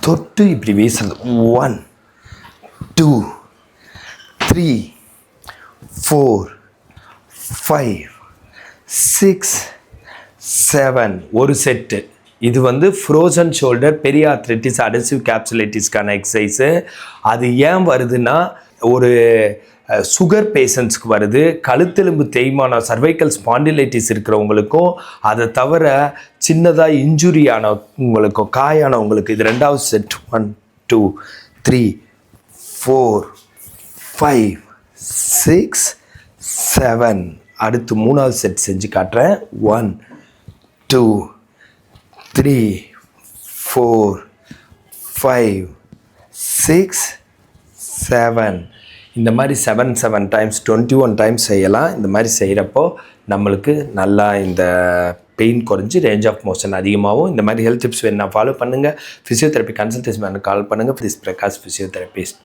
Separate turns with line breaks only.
தொட்டு இப்படி வீசுறது. One two three four five six seven ஒரு செட்டு இது வந்து ஃப்ரோசன் ஷோல்டர் பெரிய ஆத்ரைட்டிஸ் அடசிவ் கேப்சுலைட்டிஸ்க்கான எக்ஸசைஸு அது ஏன் வருதுன்னா ஒரு சுகர் பேஷண்ட்ஸ்க்கு வருது. கழுத்தெலும்பு தேய்மானம் சர்வைக்கல் ஸ்பாண்டிலைட்டிஸ் இருக்கிறவங்களுக்கும் அதை தவிர சின்னதாக இன்ஜுரி ஆனவங்களுக்கும் காயானவங்களுக்கு இது ரெண்டாவது set one two three four five six seven அடுத்து மூணாவது செட் செஞ்சு காட்டுறேன். One two three four five six seven இந்த மாதிரி seven seven times twenty one times செய்யலாம். இந்த மாதிரி செய்கிறப்போ நம்மளுக்கு நல்லா இந்த பெயின் குறைஞ்சி ரேஞ்ச் ஆஃப் மோஷன் அதிகமாகவும் இந்த மாதிரி ஹெல்த் டிப்ஸ் வேணும் ஃபாலோ பண்ணுங்கள் ஃபிசியோதெரப்பி கன்சல்டேஷன் கால் பண்ணுங்கள் ஃபிஸ் பிரகாஷ் ஃபிசியோதெரபிஸ்ட்